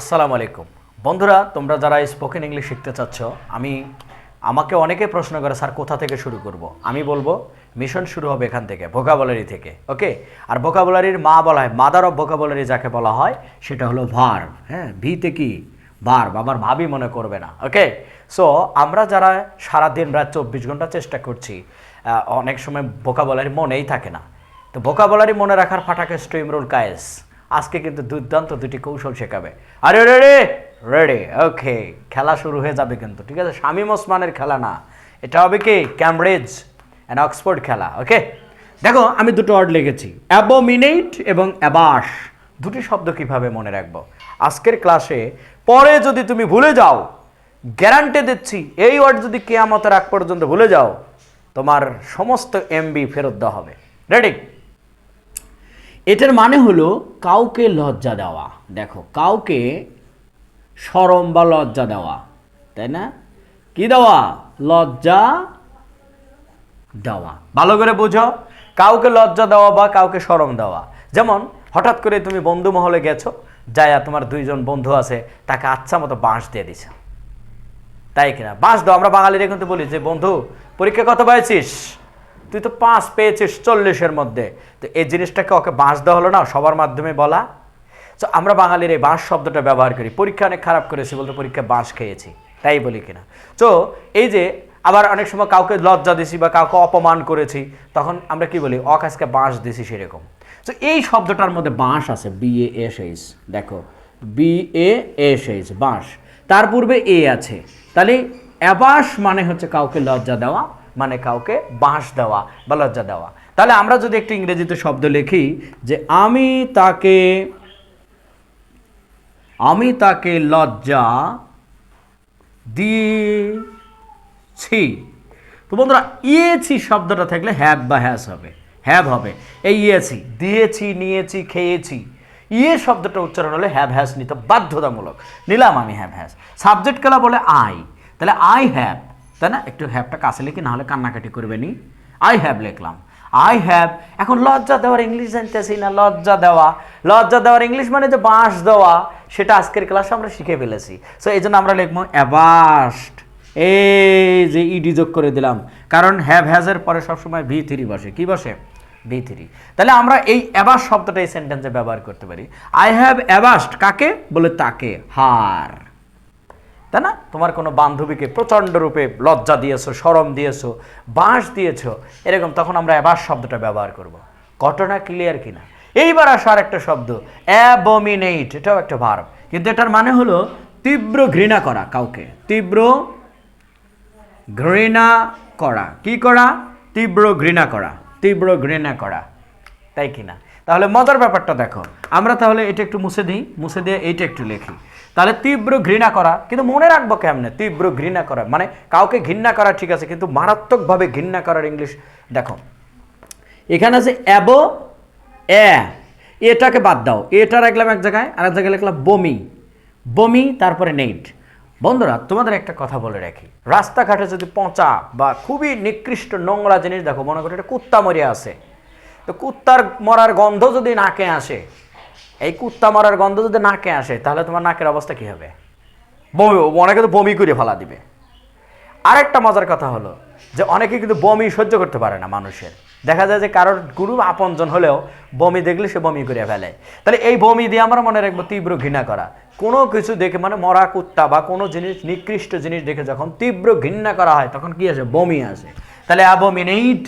আসসালামু আলাইকুম। বন্ধুরা, তোমরা যারা স্পোকেন ইংলিশ শিখতে চাচ্ছ, আমি আমাকে অনেকে প্রশ্ন করে, স্যার, কোথা থেকে শুরু করব? আমি বলব, মিশন শুরু হবে এখান থেকে ভোকাবুলারি থেকে ওকে আর ভোকাবুলারির মা বলা হয় মাদার অফ ভোকাবুলারি যাকে বলা হয়, সেটা হলো ভার হ্যাঁ? ভিতে কি? বার বাবার ভাবি মনে করবে না ওকে সো আমরা যারা সারা দিন রাত চব্বিশ ঘণ্টা চেষ্টা করছি অনেক সময় ভোকাবুলারি মনেই থাকে না। তো ভোকাবুলারি মনে রাখার ফাটাকে স্ট্রিম রোল কায়েস আজকে কিন্তু দুর্দান্ত দুটি কৌশল শেখাবে। আরে রেডি রেডি ওকে খেলা শুরু হয়ে যাবে কিন্তু, ঠিক আছে? শামীম ওসমানের খেলা না, এটা হবে কি? ক্যামব্রিজ অ্যান্ড অক্সফোর্ড খেলা ওকে দেখো, আমি দুটো ওয়ার্ড লিখেছি অ্যাবোমিনেট এবং অ্যাবাস দুটি শব্দ কীভাবে মনে রাখব? আজকের ক্লাসে পরে যদি তুমি ভুলে যাও গ্যারান্টি দিচ্ছি, এই ওয়ার্ড যদি কেয়ামতের আগ পর্যন্ত ভুলে যাও, তোমার সমস্ত এমবি ফেরত দেওয়া হবে। রেডি এটার মানে হলো কাউকে লজ্জা দেওয়া। দেখো, কাউকে সরম বা লজ্জা দেওয়া, তাই না? কি দেওয়া? লজ্জা দেওয়া। ভালো করে বুঝো, কাউকে লজ্জা দেওয়া বা কাউকে সরম দেওয়া। যেমন, হঠাৎ করে তুমি বন্ধু মহলে গেছো যায়া তোমার দুইজন বন্ধু আছে, তাকে আচ্ছা মতো বাঁশ দিয়ে দিছ। তাই কিনা? বাঁশ দাও, আমরা বাঙালিরা কিন্তু বলি যে, বন্ধু, পরীক্ষা কত পেয়েছিস তুই তো পাঁচ পেয়েছিস চল্লিশের মধ্যে। তো এই জিনিসটাকে ওকে বাঁশ দেওয়া হলো না, সবার মাধ্যমে বলা? তো আমরা বাঙালির এই বাঁশ শব্দটা ব্যবহার করি। পরীক্ষা অনেক খারাপ করেছি বলতে পরীক্ষা বাঁশ খেয়েছি, তাই বলি কিনা। তো এই যে আবার অনেক সময় কাউকে লজ্জা দিছি বা কাউকে অপমান করেছি, তখন আমরা কি বলি? অকাশকে বাঁশ দিছি সেরকম। তো এই শব্দটার মধ্যে বাঁশ আছে বি এ এস এইচ দেখো। বি এ এস এইচ বাঁশ। তার পূর্বে এ আছে। তাহলে অ্যাবাস মানে হচ্ছে কাউকে লজ্জা দেওয়া মানে কাউকে বাঁশ দেওয়া বা লজ্জা দেওয়া। তাহলে আমরা যদি একটু ইংরেজিতে শব্দ লিখি যে, আমি তাকে আমি তাকে লজ্জা দিয়েছি। তো বন্ধুরা, ইয়েছি শব্দটা থাকলে হ্যাভ বা হ্যাস হবে। হ্যাভ হবে। এই ইয়েছি দিয়েছি নিয়েছি খেয়েছি ইয়ে শব্দটা উচ্চারণ হলে হ্যাভ হ্যাস নিতে বাধ্যতামূলক। নিলাম আমি হ্যাভ হ্যাস সাবজেক্ট খেলা বলে আই তাহলে আই হ্যাভ তাই না? একটু হ্যাভটা কাছে লিখি, নাহলে কান্নাকাটি করবে নি। আই হ্যাভ লিখলাম। আই হ্যাভ এখন লজ্জা দেওয়ার ইংলিশ জানতেছি না, লজ্জা দেওয়া। লজ্জা দেওয়ার ইংলিশ মানে যে বাঁশ দেওয়া, সেটা আজকের ক্লাসে আমরা শিখে ফেলেছি। সো এই জন্য আমরা লিখব অ্যাবাস্ট এই যে ইডি যোগ করে দিলাম। কারণ হ্যাভ হ্যাজের পরে সবসময় ভি থ্রি বসে। কি বসে? ভি থ্রি তাহলে আমরা এই অ্যাবাস শব্দটা এই সেন্টেন্সে ব্যবহার করতে পারি। আই হ্যাভ অ্যাবাস্ট কাকে? বলে তাকে। হার। তাই না? তোমার কোনো বান্ধবীকে প্রচণ্ড রূপে লজ্জা দিয়েছ, সরম দিয়েছ, বাঁশ দিয়েছ, এরকম তখন আমরা অ্যাবাস শব্দটা ব্যবহার করব। ঘটনা ক্লিয়ার কিনা? এইবার আসা একটা শব্দ অ্যাবমিনেট এটাও একটা ভার্ব কিন্তু এটার মানে হলো তীব্র ঘৃণা করা কাউকে। তীব্র ঘৃণা করা। কি করা? তীব্র ঘৃণা করা। তীব্র ঘৃণা করা। তাই কিনা? তাহলে মজার ব্যাপারটা দেখো। আমরা তাহলে এটা একটু মুছে দিই। মুছে দিয়ে এইটা একটু লিখি। তাহলে তীব্র ঘৃণা করা, কিন্তু মনে রাখব কেমনে? তীব্র ঘৃণা করা মানে কাউকে ঘৃণা করা ঠিক আছে, কিন্তু মারাত্মকভাবে ঘৃণা করার ইংলিশ দেখো। এখানে আছে অ্যাবো এ এটাকে বাদ দাও। এটা রাখলাম এক জায়গায়, আর এক জায়গায় লিখলাম বমি। বমি, তারপরে নেইট বন্ধুরা, তোমাদের একটা কথা বলে রাখি। রাস্তাঘাটে যদি পচা বা খুবই নিকৃষ্ট নোংরা জিনিস, দেখো, মনে করো এটা কুত্তা মরিয়া আছে। তো কুত্তার মরার গন্ধ যদি নাকে আসে এই কুত্তা মারার গন্ধ যদি নাকে আসে, তাহলে তোমার নাকের অবস্থা কি হবে? বমি, অনেকে তো বমি করে ফেলা দিবে। আরেকটা মজার কথা হলো যে, অনেকে কিন্তু বমি সহ্য করতে পারে না মানুষের। দেখা যায় যে, কারোর গুরু আপনজন হলেও বমি দেখলে সে বমি করে ফেলে। তাহলে এই বমি দিয়ে আমরা মনে রাখব তীব্র ঘৃণা করা। কোনো কিছু দেখে মানে মরা কুত্তা বা কোনো জিনিস, নিকৃষ্ট জিনিস দেখে যখন তীব্র ঘৃণা করা হয়, তখন কি আসে? বমি আসে। তাহলে অ্যাবোমিনেট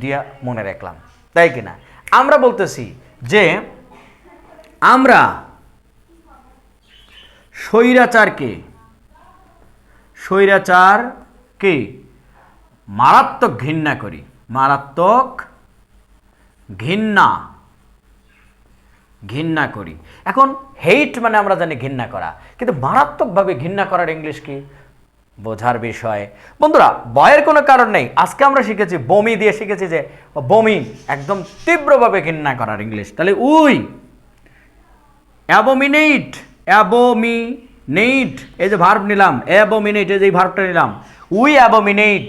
দিয়া মনে রাখলাম। তাই কিনা? আমরা বলতেছি যে আমরা স্বৈরাচারকে স্বৈরাচারকে মারাত্মক ঘৃণা করি। মারাত্মক ঘৃণা। ঘৃণা করি। এখন হেইট মানে আমরা জানি ঘৃণা করা। কিন্তু মারাত্মকভাবে ঘৃণা করার ইংলিশ কি? বোঝার বিষয়। বন্ধুরা, ভয়ের কোনো কারণ নেই। আজকে আমরা শিখেছি বমি দিয়ে শিখেছি যে বমি একদম তীব্রভাবে ঘৃণা করার ইংলিশ তাহলে উই অ্যাবোমিনেট অ্যাবোমিনেট এই যে ভার্ব নিলাম অ্যাবোমিনেট এই যে এই ভার্বটা নিলাম। উই অ্যাবোমিনেট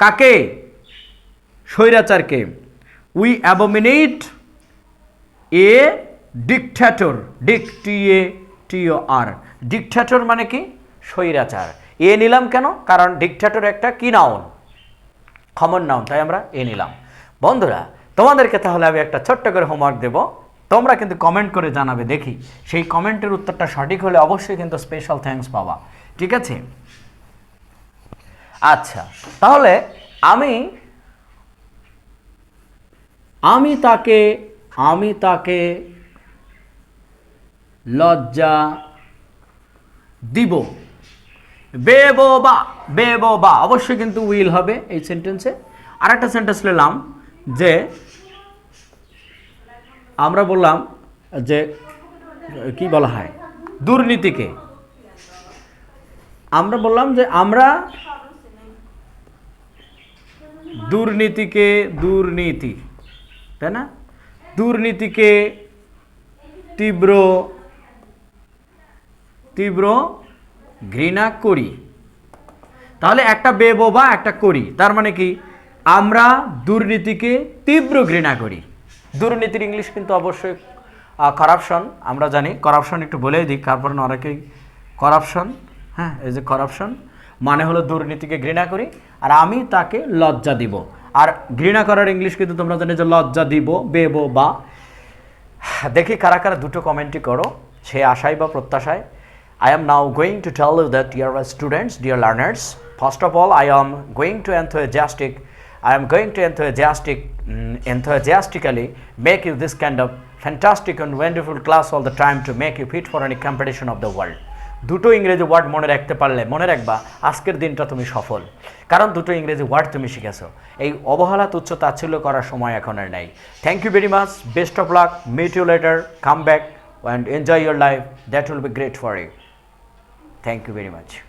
কাকে? স্বৈরাচারকে। উই অ্যাবোমিনেট এ ডিকট্যাটর ডিক টি এ টিও আর ডিকট্যাটর মানে কি? স্বৈরাচার। এ নিলাম কেন? কারণ ডিকট্যাটর একটা কি নাউন কমন নাউন তাই আমরা এ নিলাম। বন্ধুরা, তোমাদেরকে তাহলে আমি একটা ছোট্ট করে হোমওয়ার্ক দেব। তোমরা কিন্তু কমেন্ট করে জানাবে, দেখি। সেই কমেন্টের উত্তরটা সঠিক হলে অবশ্যই কিন্তু স্পেশাল থ্যাঙ্কস পাবা। ঠিক আছে? আচ্ছা তাহলে আমি আমি তাকে আমি তাকে লজ্জা দিব। বেবো বা বেবো বা, অবশ্যই কিন্তু উইল হবে এই সেন্টেন্সে আর একটা সেন্টেন্স নিলাম যে আমরা বললাম যে, কি বলা হয়? দুর্নীতিকে। আমরা বললাম যে আমরা দুর্নীতিকে দুর্নীতি, তাই না? দুর্নীতিকে তীব্র তীব্র ঘৃণা করি। তাহলে একটা বেবোবা একটা করি, তার মানে কি? আমরা দুর্নীতিকে তীব্র ঘৃণা করি। দুর্নীতির ইংলিশ কিন্তু অবশ্যই করাপশন আমরা জানি। করাপশন একটু বলেই দিই তারপর অনেকেই করাপশন হ্যাঁ এই যে করাপশন মানে হলো দুর্নীতিকে ঘৃণা করি আর আমি তাকে লজ্জা দিব। আর ঘৃণা করার ইংলিশ কিন্তু তোমরা জানি যে লজ্জা দিব বেবো বা দেখি কারা কারা দুটো কমেন্টই করো সে আশায় বা প্রত্যাশায়। I am now going to tell you that dear students, dear learners, first of all, I am going to enthusiastic, I am going to enthusiastic, mm, enthusiastically make you this kind of fantastic and wonderful class all the time to make you fit for any competition of the world. দুটো ইংরেজি word মনে রাখতে পারলে মনে রাখবা আজকের দিনটা তুমি সফল কারণ দুটো ইংরেজি ওয়ার্ড তুমি শিখেছো এই অবহেলা তুচ্ছ তাচ্ছিল্য করার সময় এখন আর নাই thank you very much best of luck meet you later come back and enjoy your life that will be great for you Thank you very much.